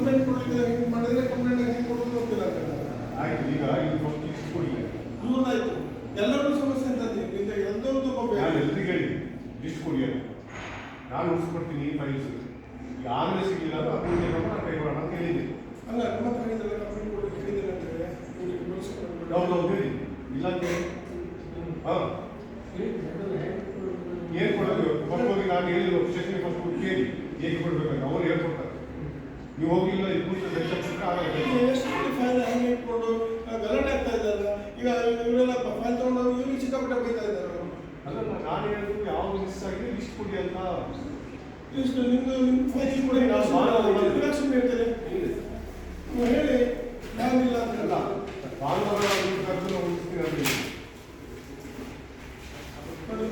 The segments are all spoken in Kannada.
ಕಂಪ್ಲೇಂಟ್ ಕೊಡಲಿಲ್ಲ ಹಿಂಗೆ ಮಾಡಿದ್ರೆ ಕಂಪ್ಲೇಂಟ್ ಆಗಿ ಕೊಡೋದು ಗೊತ್ತಿಲ್ಲ ಆಯ್ತು ಈಗ ಇದು ಫಸ್ಟ್ ಕೊಡಿ. ಆಯ್ತು ಎಲ್ಲರಿಗೂ ಸಮಸ್ಯೆ ಅಂತ ಈಗ ಎಲ್ಲರೂ ನಾನು ಎಲ್ರಿಗೂ ಹೇಳಿ ಲಿಸ್ಟ್ ಕೊಡಿ ಅಂತ. ನಾನು ಉಳಿಸ್ಕೊಡ್ತೀನಿ ಫೈಲ್ಸ್ ಯಾರೇ ಸಿಗಲಿಲ್ಲ ಅದು ಅಕೌಂಟ್ ನಾನು ಕೈ ಕೊಡೋಣ ಅಂತ ಹೇಳಿದ್ದೀನಿ ಅಲ್ಲ ಹತ್ರ ಹೇಳಿದ್ರೆ ಕಂಪ್ಲೇಂಟ್ ಕೊಡಿ ಹೇಳಿದ್ರೆ ಅಂತ ಹೇಳಿ. ಹೌದು ಹೌದು ಹೇಳಿ. ಇಲ್ಲ ಅಂತ ಹೇಳಿ. ಹಾಂ. ಏನು ಕೊಡೋದು? ಫಸ್ಟ್ ಹೋಗಿ ನಾನು ಹೇಳಿದ್ರು ಸ್ಟೇಷನ್ ಫಸ್ಟ್ ಹೋಗಿ ಕೇಳಿ. ಹೇಗೆ ಕೊಡ್ಬೇಕಂತ ಅವ್ರು ಹೇಳ್ಕೊಡ್ತಾರೆ. ನೀವು ಹೋಗಿಲ್ಲ ಈ ಲೆಕ್ಕ ಕೊಟ್ಟರೆ ಆಗಲ್ಲ. ಎಷ್ಟು ಫೈಲ್ ಇಟ್ಕೊಂಡು ಗಲಾಟೆ ಆಗ್ತಾ ಇದ್ದಾರೆ. ಈಗ ಇವರೆಲ್ಲ ಫೈಲ್ ತಗೊಂಡು ಇವ್ರಿಗೆ ಸಿಕ್ಕಾಪಟ್ಟೆ ಬೈತಾ ಇದ್ದಾರೆ ಅಲ್ಲ ನಾನು ಹೇಳಿದ್ರು ಯಾವ್ದು ಮಿಸ್ ಆಗಿದೆ ಲಿಸ್ಟ್ ಕೊಡಿ ಅಂತ. ಇಷ್ಟು ನಿಮ್ದು ನಿಮ್ಮ ಫೈಲ್ ಕೊಡಿ. ನಾವು ಮಾಡಲ್ಲ. ರಿಡಕ್ಷನ್ ಹೇಳ್ತೇನೆ ನೀವು ಹೇಳಿ ನಾನಿಲ್ಲ ಅಂತ ಅಲ್ಲ ಭಾನುವಾರ ಒಂದು ಕರೆದು ನಾವು ಉಳಿಸ್ತೀನಿ ಅಂತ ಹೇಳಿ. ನೋಡಿ.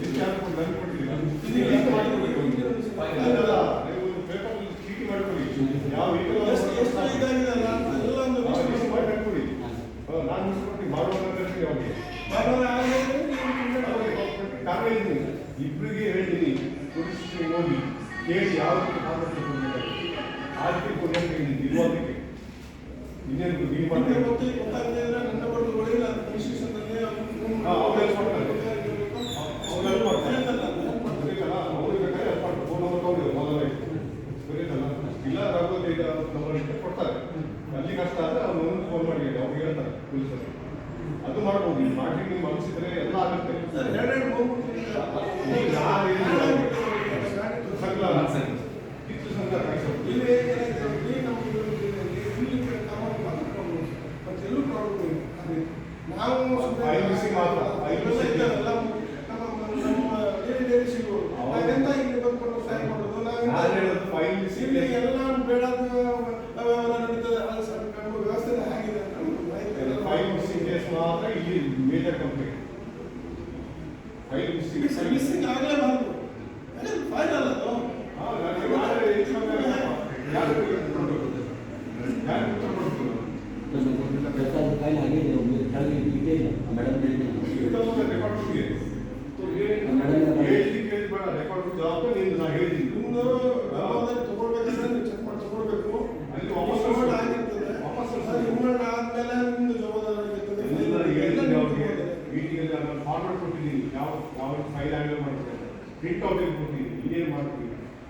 ಲಿಸ್ಟ್ ಯಾರು ಕೊಟ್ಟು ನನಗೆ ಕೊಟ್ಟಿದ್ದೀರಾ? ಇದೀಗ ಲಿಸ್ಟ್ ಮಾಡ್ಕೊಡ್ಬೇಕು ಅಂತ. ಅಲ್ಲ, ಅಲ್ಲ, ನೀವು ಒಂದು ಪೇಪರ್ ಚೀಟಿ ಮಾಡ್ಕೊಳ್ಳಿ ಯಾವ vehicle ಎಷ್ಟು ಎಷ್ಟು ಇದಾಗಿದೆ ಅಲ್ಲ ಎಲ್ಲ ಒಂದು ಆ list ಲಿಸ್ಟ್ ಮಾಡಿ. ಮಾಡಿ ಹಾಕ್ಕೊಡಿ. ಹಾ, ನಾನು ಉಳಿಸ್ಕೊಡ್ತೀನಿ ಭಾನುವಾರ ಕರ್ತೀನಿ ಅವ್ರಿಗೆ ಭಾನುವಾರ ಆದ್ಮೇಲೆ ನೀವು ಕಂಪ್ಲೇಂಟ್ ಕಾರಣ ಇದ್ದೀನಿ ಇಬ್ಬರಿಗೆ ಪೊಲೀಸ್ ಸ್ಟೇಷನ್ ಹೋಗಿ ಕೇಳಿ ಯಾವ ರೀತಿ ಅದಕ್ಕೆ ಕೊಡಬೇಕು ಹೇಳಿದ್ದೀನಿ ಇರುವುದಕ್ಕೆ ಇನ್ನೇನು ನೀವು ನಿಮಗೆ ಮಾಡ್ತೀವಿ ಗೊತ್ತಿ ಗೊತ್ತಾಗದೇ ಇದ್ರೆ ನನ್ನ ಬರೋದು ಒಳ್ಳೆಯಲ್ಲ ಇನ್ಸ್ಟಿಟ್ಯೂಷನ್ನಲ್ಲಿ ಹಾ, ಅವ್ರು help ಮಾಡ್ತಾರೆ. ಅವ್ರು help ಮಾಡ್ತಾರೆ. ಗೊತ್ತಿಲ್ಲ, ಅವ್ರು ಬೇಕಾದ್ರೆ help ಮಾಡ್ತಾರೆ. phone number ತಗೊಂಡಿದ್ದಾರೆ, ಮೊದಲನೇ. ಗೊತ್ತಿಲ್ಲ, ಈಗ number ಕೊಡ್ತಾರೆ. ಅಲ್ಲಿ ಕಷ್ಟ ಆದ್ರೆ ಅವ್ರು ಒಂದು ಫೋನ್ ಮಾಡಿ ಅವ್ರಿಗೆ ಹೇಳ್ತಾರೆ ಪೊಲೀಸರು. ಅದು ಮಾಡ್ಬೋದು ನೀವು ಮಾಡಿ ನೀವು ಮನಸ್ಸಿದ್ರೆ ಎಲ್ಲ ಆಗುತ್ತೆ. ಸಂಘ ಕಿತ್ತು ಕಾಯಿಸೋದು ಇಲ್ಲಿ ಎಲ್ಲೂ ಪ್ರಾಬ್ಲಮ್ ಅದೇ ನಾವು ಐದು ಮಾತ್ರ, ಐದು. ಇದ್ದಾರಲ್ಲ, ನಮ್ಮ ನಮ್ಮ ಬೇರೆ ಸಿಗೋದು. ನಾವೆಂತ ಇಲ್ಲಿ ಬಂದ್ಕೊಂಡು ಸಹಾಯ ಮಾಡೋದು ನಾನು ನಾವೆಂತ ಫೈಲ್ ಇಲ್ಲಿ ವ್ಯವಹಾರ ನಡೀತದೆ ಅದು ಸರ್ಕಾರ ವ್ಯವಸ್ಥೆ ಆಗಿದೆ ಅಂತ. ಫೈಲ್ ಮಿಸ್ಸಿಂಗ್ ಕೇಸ್ ಮಾತ್ರ ಇಲ್ಲಿ ಮೇಜರ್ ಕಂಪ್ಲೇಂಟ್ ಫೈಲ್ ಮಿಸ್ಸಿಂಗ್ ಅಲ್ಲ ಅದು ಇಲ್ಲ ಮೇಡಮ್ ನಿಮ್ದು ಜವಾಬ್ದಾರಿ ತಗೊಳ್ಬೇಕಂದ್ರೆ ನೀವು ಚೆಕ್ ಮಾಡಿ ತಗೊಳ್ಬೇಕು ಅಲ್ಲಿ ವಾಪಸ್ ರಿಮಾಂಡ್ ಕಳ್ಸ್ಬೇಕು. ಆಗಿರ್ತದೆ ವಾಪಸ್ ಕಳ್ಸ್ಬೇಕು. ಅದು ರಿಮಾಂಡ್ ಆದ್ಮೇಲೆ ನಿಮ್ದು ಜವಾಬ್ದಾರಿ ಆಗಿರ್ತದೆ ಎಲ್ಲ ನಿಮ್ದು ಜವಾಬ್ದಾರಿ. ಪ್ರಿಂಟ್ ಔಟ್ ಕೊಟ್ಟಿದ್ದೀನಿ ಇನ್ನೇನು ಮಾಡ್ತೀನಿ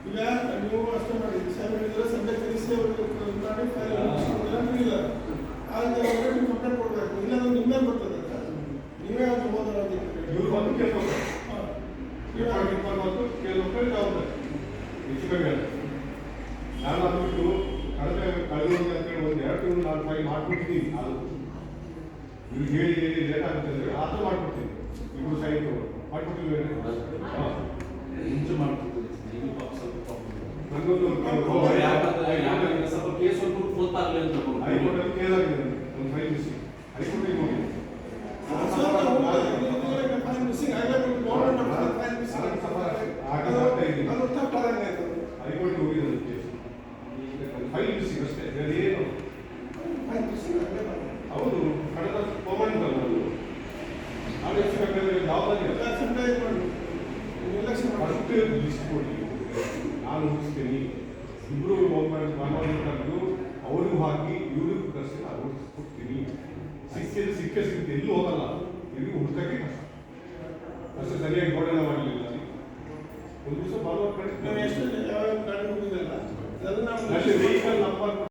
ಇಲ್ಲ ನೀವು ಅಷ್ಟೇ ಮಾಡಿ. ಸರ್ ಹೇಳಿದ್ರೆ ಸಂಜೆ ಮಾಡಿ ಫೈಲ್ ಇಲ್ಲ. ಆದರೆ ಅವ್ರಿಗೆ ಕಂಪ್ಲೇಂಟ್ ಕೊಡಬೇಕು. ಇಲ್ಲ ಅದು ನಿಮ್ಮೇ ಬರ್ತದೆ ನೀವೇ ಅದು. ಇವ್ರು ಬಂದು ಇಪ್ಪತ್ತು ಇಪ್ಪತ್ತು ಕೇಳೋಕೆ ಜವಾಬ್ದಾರಿ ಹೆಚ್ಚು ಕಮ್ಮಿ ನಾನು ಅದು ಬಿಟ್ಟು ಕಳೆದ ಕಳೆದ ಅಂತೇಳಿ ಒಂದು ಎರಡು ತಿಂಗಳು ನಾನು ಫೈಲ್ ಮಾಡ್ಕೊಡ್ತೀನಿ ಅದು. ಇವ್ರು ಹೇಳಿ ಹೇಳಿ ಲೇಟ್ ಆಗುತ್ತೆ ಅಂದರೆ ಆ ಥರ ಮಾಡ್ಕೊಡ್ತೀನಿ ಇಬ್ಬರು ಸೈನ್ ಮಾಡ್ಕೊಡ್ತೀವಿ ಹಾಂ ಮುಂಚೆ ಮಾಡ್ತಿದ್ದೆ ಈಗ ಪಾಪ ಸ್ವಲ್ಪ problem. ನನಗೊಂದು ಅವ್ರು ಯಾಕಂದ್ರೆ ಯಾಕಂದ್ರೆ ಸ್ವಲ್ಪ ಕೇಸ್ ಸ್ವಲ್ಪ ಗೊತ್ತಾಗ್ಲಿ ಅಂತ ಬಂದ್ರು. ಹೈಕೋರ್ಟಲ್ಲಿ ಕೇಳಾಗಿದೆ ಒಂದು ಫೈಲ್ ಮಿಸ್ಸಿ ಹೈಕೋರ್ಟಿಗೆ ಹೋಗಿ ಸೊ ನಾವು ಇಲ್ಲಿವರೆಗೆ ಫೈಲ್ ಮಿಸ್ಸಿಂಗ್ ಆಗಲೇಬೇಕು ಫಸ್ಟ್ ಲಿಸ್ಟ್ ಕೊಡಿ ನಾನು ಮುಗಿಸ್ತೀನಿ. ಇಬ್ಬರು ಮಾನವರಿಗೆ ಕರೆದು ಅವ್ರಿಗೂ ಹಾಕಿ ಇವ್ರಿಗೂ ಕರೆಸಿ ನಾನು ಕೊಡ್ತೀನಿ. ಸಿಕ್ಕಿದ್ರೆ ಸಿಕ್ಕ ಸಿಗುತ್ತೆ. ಎಲ್ಲೂ ಹೋಗಲ್ಲ. ಇಲ್ಲಿ ಹುಡುಕಕ್ಕೆ ಕಷ್ಟ. ಅಷ್ಟು ಸರಿಯಾಗಿ ಗೋಡನ ಮಾಡಲಿಲ್ಲ ಒಂದು ದಿವಸ ಭಾನುವಾರ ನಾವು ಕಡೆ ಎಷ್ಟು ಯಾವ ಗಾಡಿ ಹೋಗಿದ್ದಲ್ಲ ನಮ್ಮ ವೆಹಿಕಲ್ ನಂಬರ್